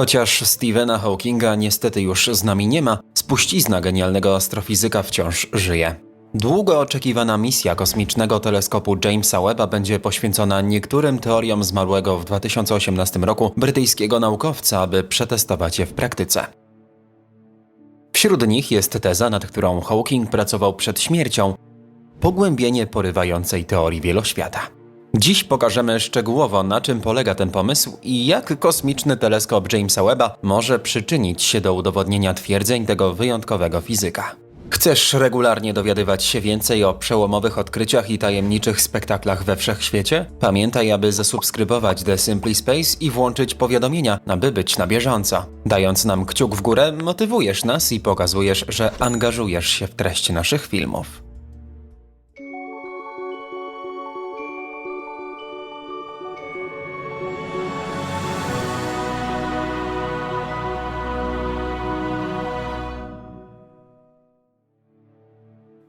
Chociaż Stephena Hawkinga niestety już z nami nie ma, spuścizna genialnego astrofizyka wciąż żyje. Długo oczekiwana misja kosmicznego teleskopu Jamesa Webba będzie poświęcona niektórym teoriom zmarłego w 2018 roku brytyjskiego naukowca, aby przetestować je w praktyce. Wśród nich jest teza, nad którą Hawking pracował przed śmiercią pogłębienie porywającej teorii wieloświata. Dziś pokażemy szczegółowo, na czym polega ten pomysł i jak kosmiczny teleskop Jamesa Webba może przyczynić się do udowodnienia twierdzeń tego wyjątkowego fizyka. Chcesz regularnie dowiadywać się więcej o przełomowych odkryciach i tajemniczych spektaklach we wszechświecie? Pamiętaj, aby zasubskrybować The Simply Space i włączyć powiadomienia, aby być na bieżąco. Dając nam kciuk w górę, motywujesz nas i pokazujesz, że angażujesz się w treść naszych filmów.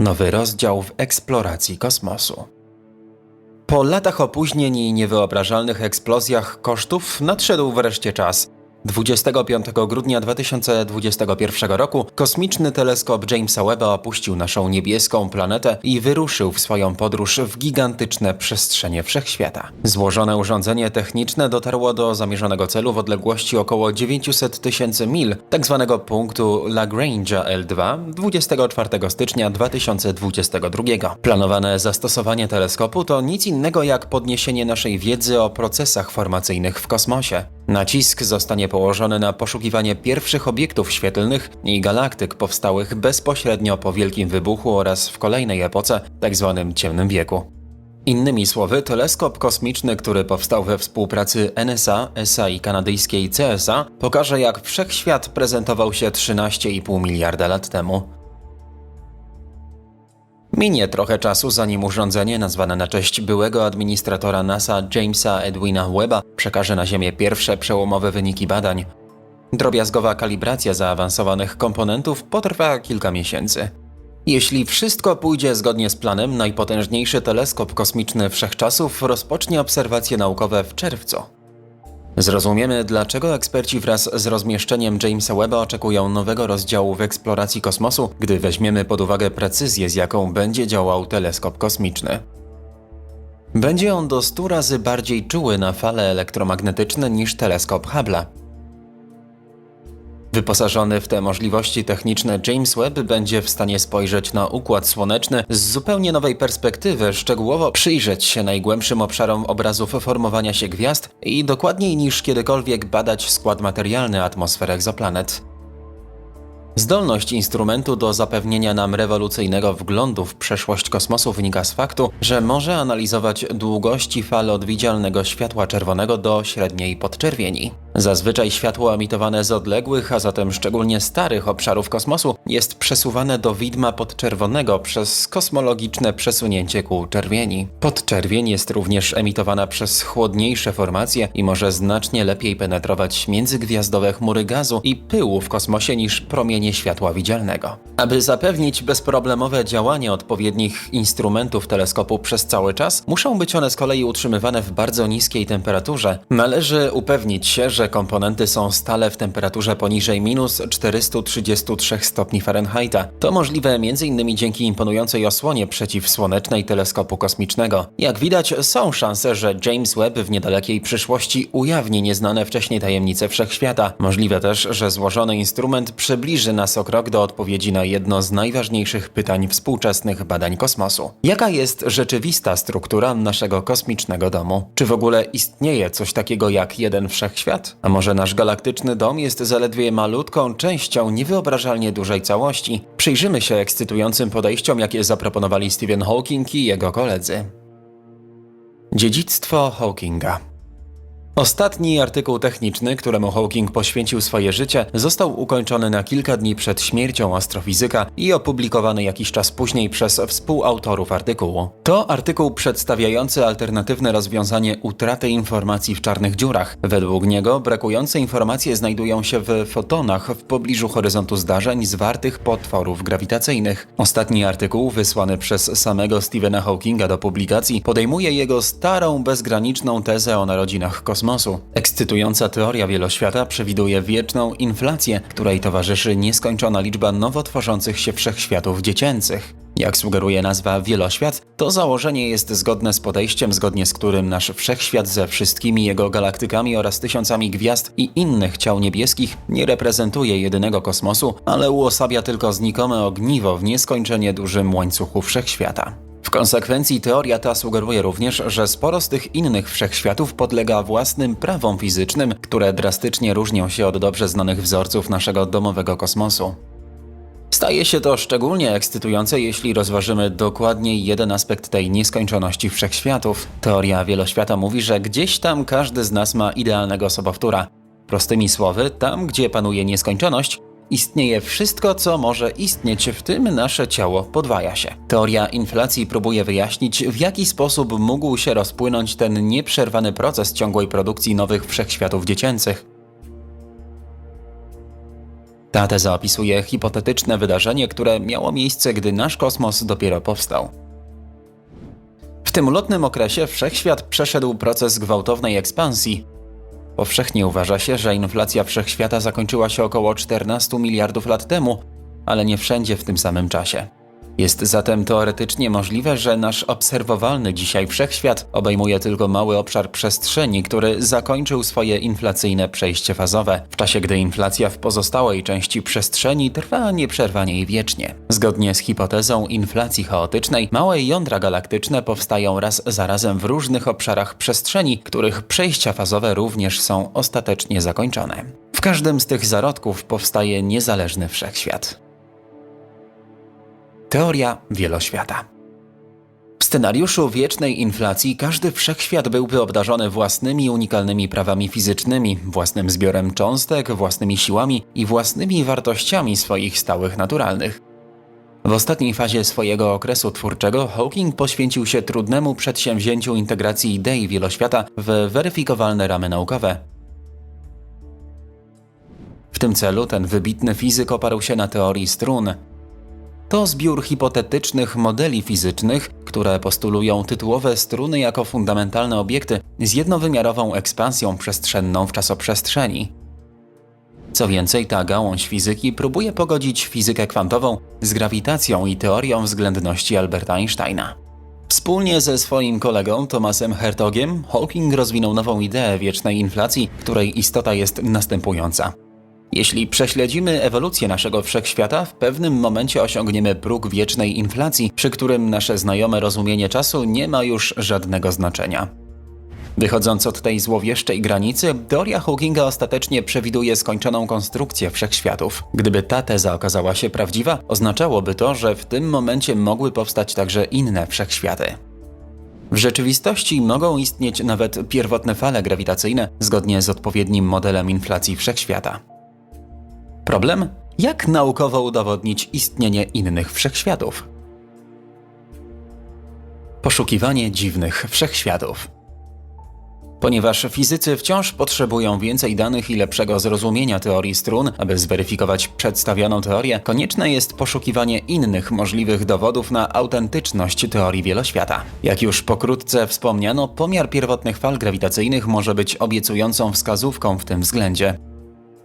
Nowy rozdział w eksploracji kosmosu. Po latach opóźnień i niewyobrażalnych eksplozjach kosztów nadszedł wreszcie czas. 25 grudnia 2021 roku kosmiczny teleskop Jamesa Webba opuścił naszą niebieską planetę i wyruszył w swoją podróż w gigantyczne przestrzenie wszechświata. Złożone urządzenie techniczne dotarło do zamierzonego celu w odległości około 900 tysięcy mil, tzw. punktu Lagrange'a L2 24 stycznia 2022. Planowane zastosowanie teleskopu to nic innego jak podniesienie naszej wiedzy o procesach formacyjnych w kosmosie. Nacisk zostanie położony na poszukiwanie pierwszych obiektów świetlnych i galaktyk powstałych bezpośrednio po Wielkim Wybuchu oraz w kolejnej epoce, tzw. ciemnym wieku. Innymi słowy, teleskop kosmiczny, który powstał we współpracy NSA, ESA i kanadyjskiej CSA, pokaże jak wszechświat prezentował się 13,5 miliarda lat temu. Minie trochę czasu, zanim urządzenie nazwane na cześć byłego administratora NASA Jamesa Edwina Webba przekaże na Ziemię pierwsze przełomowe wyniki badań. Drobiazgowa kalibracja zaawansowanych komponentów potrwa kilka miesięcy. Jeśli wszystko pójdzie zgodnie z planem, najpotężniejszy teleskop kosmiczny wszechczasów rozpocznie obserwacje naukowe w czerwcu. Zrozumiemy, dlaczego eksperci wraz z rozmieszczeniem Jamesa Webba oczekują nowego rozdziału w eksploracji kosmosu, gdy weźmiemy pod uwagę precyzję, z jaką będzie działał teleskop kosmiczny. Będzie on do 100 razy bardziej czuły na fale elektromagnetyczne niż teleskop Hubble'a. Wyposażony w te możliwości techniczne James Webb będzie w stanie spojrzeć na układ słoneczny z zupełnie nowej perspektywy, szczegółowo przyjrzeć się najgłębszym obszarom obrazów formowania się gwiazd i dokładniej niż kiedykolwiek badać skład materialny atmosfer egzoplanet. Zdolność instrumentu do zapewnienia nam rewolucyjnego wglądu w przeszłość kosmosu wynika z faktu, że może analizować długości fal od widzialnego światła czerwonego do średniej podczerwieni. Zazwyczaj światło emitowane z odległych, a zatem szczególnie starych obszarów kosmosu jest przesuwane do widma podczerwonego przez kosmologiczne przesunięcie ku czerwieni. Podczerwień jest również emitowana przez chłodniejsze formacje i może znacznie lepiej penetrować międzygwiazdowe chmury gazu i pyłu w kosmosie niż promienie światła widzialnego. Aby zapewnić bezproblemowe działanie odpowiednich instrumentów teleskopu przez cały czas, muszą być one z kolei utrzymywane w bardzo niskiej temperaturze. Należy upewnić się, że komponenty są stale w temperaturze poniżej minus 433 stopni Fahrenheita. To możliwe m.in. dzięki imponującej osłonie przeciwsłonecznej teleskopu kosmicznego. Jak widać, są szanse, że James Webb w niedalekiej przyszłości ujawni nieznane wcześniej tajemnice wszechświata. Możliwe też, że złożony instrument przybliży nas o krok do odpowiedzi na jedno z najważniejszych pytań współczesnych badań kosmosu. Jaka jest rzeczywista struktura naszego kosmicznego domu? Czy w ogóle istnieje coś takiego jak jeden wszechświat? A może nasz galaktyczny dom jest zaledwie malutką częścią niewyobrażalnie dużej całości? Przyjrzymy się ekscytującym podejściom, jakie zaproponowali Stephen Hawking i jego koledzy. Dziedzictwo Hawkinga Ostatni artykuł techniczny, któremu Hawking poświęcił swoje życie, został ukończony na kilka dni przed śmiercią astrofizyka i opublikowany jakiś czas później przez współautorów artykułu. To artykuł przedstawiający alternatywne rozwiązanie utraty informacji w czarnych dziurach. Według niego brakujące informacje znajdują się w fotonach w pobliżu horyzontu zdarzeń zwartych potworów grawitacyjnych. Ostatni artykuł, wysłany przez samego Stephena Hawkinga do publikacji, podejmuje jego starą, bezgraniczną tezę o narodzinach kosmosu kosmosu. Ekscytująca teoria wieloświata przewiduje wieczną inflację, której towarzyszy nieskończona liczba nowo tworzących się wszechświatów dziecięcych. Jak sugeruje nazwa wieloświat, to założenie jest zgodne z podejściem, zgodnie z którym nasz wszechświat ze wszystkimi jego galaktykami oraz tysiącami gwiazd i innych ciał niebieskich nie reprezentuje jedynego kosmosu, ale uosabia tylko znikome ogniwo w nieskończenie dużym łańcuchu wszechświata. W konsekwencji teoria ta sugeruje również, że sporo z tych innych wszechświatów podlega własnym prawom fizycznym, które drastycznie różnią się od dobrze znanych wzorców naszego domowego kosmosu. Staje się to szczególnie ekscytujące, jeśli rozważymy dokładnie jeden aspekt tej nieskończoności wszechświatów. Teoria wieloświata mówi, że gdzieś tam każdy z nas ma idealnego sobowtóra. Prostymi słowy, tam gdzie panuje nieskończoność, istnieje wszystko, co może istnieć, w tym nasze ciało podwaja się. Teoria inflacji próbuje wyjaśnić, w jaki sposób mógł się rozpłynąć ten nieprzerwany proces ciągłej produkcji nowych wszechświatów dziecięcych. Ta teza opisuje hipotetyczne wydarzenie, które miało miejsce, gdy nasz kosmos dopiero powstał. W tym ulotnym okresie wszechświat przeszedł proces gwałtownej ekspansji. Powszechnie uważa się, że inflacja wszechświata zakończyła się około 14 miliardów lat temu, ale nie wszędzie w tym samym czasie. Jest zatem teoretycznie możliwe, że nasz obserwowalny dzisiaj wszechświat obejmuje tylko mały obszar przestrzeni, który zakończył swoje inflacyjne przejście fazowe, w czasie gdy inflacja w pozostałej części przestrzeni trwa nieprzerwanie i wiecznie. Zgodnie z hipotezą inflacji chaotycznej, małe jądra galaktyczne powstają raz za razem w różnych obszarach przestrzeni, których przejścia fazowe również są ostatecznie zakończone. W każdym z tych zarodków powstaje niezależny wszechświat. Teoria wieloświata. W scenariuszu wiecznej inflacji każdy wszechświat byłby obdarzony własnymi unikalnymi prawami fizycznymi, własnym zbiorem cząstek, własnymi siłami i własnymi wartościami swoich stałych naturalnych. W ostatniej fazie swojego okresu twórczego Hawking poświęcił się trudnemu przedsięwzięciu integracji idei wieloświata w weryfikowalne ramy naukowe. W tym celu ten wybitny fizyk oparł się na teorii strun, to zbiór hipotetycznych modeli fizycznych, które postulują tytułowe struny jako fundamentalne obiekty z jednowymiarową ekspansją przestrzenną w czasoprzestrzeni. Co więcej, ta gałąź fizyki próbuje pogodzić fizykę kwantową z grawitacją i teorią względności Alberta Einsteina. Wspólnie ze swoim kolegą Thomasem Hertogiem Hawking rozwinął nową ideę wiecznej inflacji, której istota jest następująca. Jeśli prześledzimy ewolucję naszego wszechświata, w pewnym momencie osiągniemy próg wiecznej inflacji, przy którym nasze znajome rozumienie czasu nie ma już żadnego znaczenia. Wychodząc od tej złowieszczej granicy, teoria Hawkinga ostatecznie przewiduje skończoną konstrukcję wszechświatów. Gdyby ta teza okazała się prawdziwa, oznaczałoby to, że w tym momencie mogły powstać także inne wszechświaty. W rzeczywistości mogą istnieć nawet pierwotne fale grawitacyjne zgodnie z odpowiednim modelem inflacji wszechświata. Problem? Jak naukowo udowodnić istnienie innych wszechświatów? Poszukiwanie dziwnych wszechświatów. Ponieważ fizycy wciąż potrzebują więcej danych i lepszego zrozumienia teorii strun, aby zweryfikować przedstawioną teorię, konieczne jest poszukiwanie innych możliwych dowodów na autentyczność teorii wieloświata. Jak już pokrótce wspomniano, pomiar pierwotnych fal grawitacyjnych może być obiecującą wskazówką w tym względzie.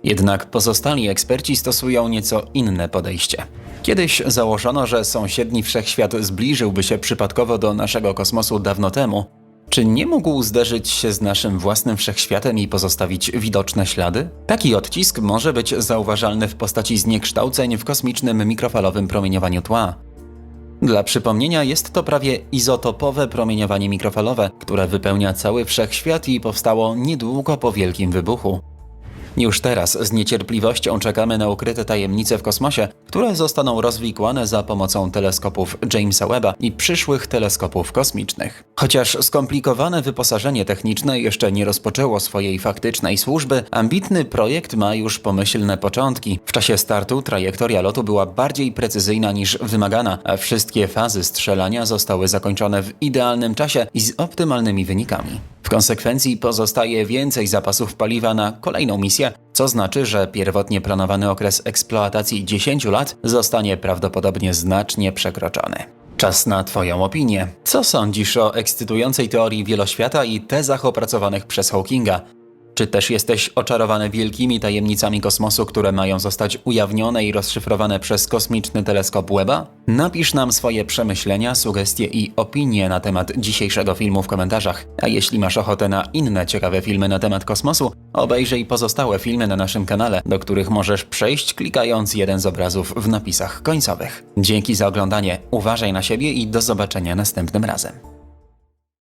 Jednak pozostali eksperci stosują nieco inne podejście. Kiedyś założono, że sąsiedni wszechświat zbliżyłby się przypadkowo do naszego kosmosu dawno temu. Czy nie mógł zderzyć się z naszym własnym wszechświatem i pozostawić widoczne ślady? Taki odcisk może być zauważalny w postaci zniekształceń w kosmicznym mikrofalowym promieniowaniu tła. Dla przypomnienia jest to prawie izotopowe promieniowanie mikrofalowe, które wypełnia cały wszechświat i powstało niedługo po wielkim wybuchu. Już teraz z niecierpliwością czekamy na ukryte tajemnice w kosmosie, które zostaną rozwikłane za pomocą teleskopów Jamesa Webba i przyszłych teleskopów kosmicznych. Chociaż skomplikowane wyposażenie techniczne jeszcze nie rozpoczęło swojej faktycznej służby, ambitny projekt ma już pomyślne początki. W czasie startu trajektoria lotu była bardziej precyzyjna niż wymagana, a wszystkie fazy strzelania zostały zakończone w idealnym czasie i z optymalnymi wynikami. W konsekwencji pozostaje więcej zapasów paliwa na kolejną misję, co znaczy, że pierwotnie planowany okres eksploatacji 10 lat zostanie prawdopodobnie znacznie przekroczony. Czas na Twoją opinię. Co sądzisz o ekscytującej teorii wieloświata i tezach opracowanych przez Hawkinga? Czy też jesteś oczarowany wielkimi tajemnicami kosmosu, które mają zostać ujawnione i rozszyfrowane przez kosmiczny teleskop Webba? Napisz nam swoje przemyślenia, sugestie i opinie na temat dzisiejszego filmu w komentarzach. A jeśli masz ochotę na inne ciekawe filmy na temat kosmosu, obejrzyj pozostałe filmy na naszym kanale, do których możesz przejść klikając jeden z obrazów w napisach końcowych. Dzięki za oglądanie, uważaj na siebie i do zobaczenia następnym razem.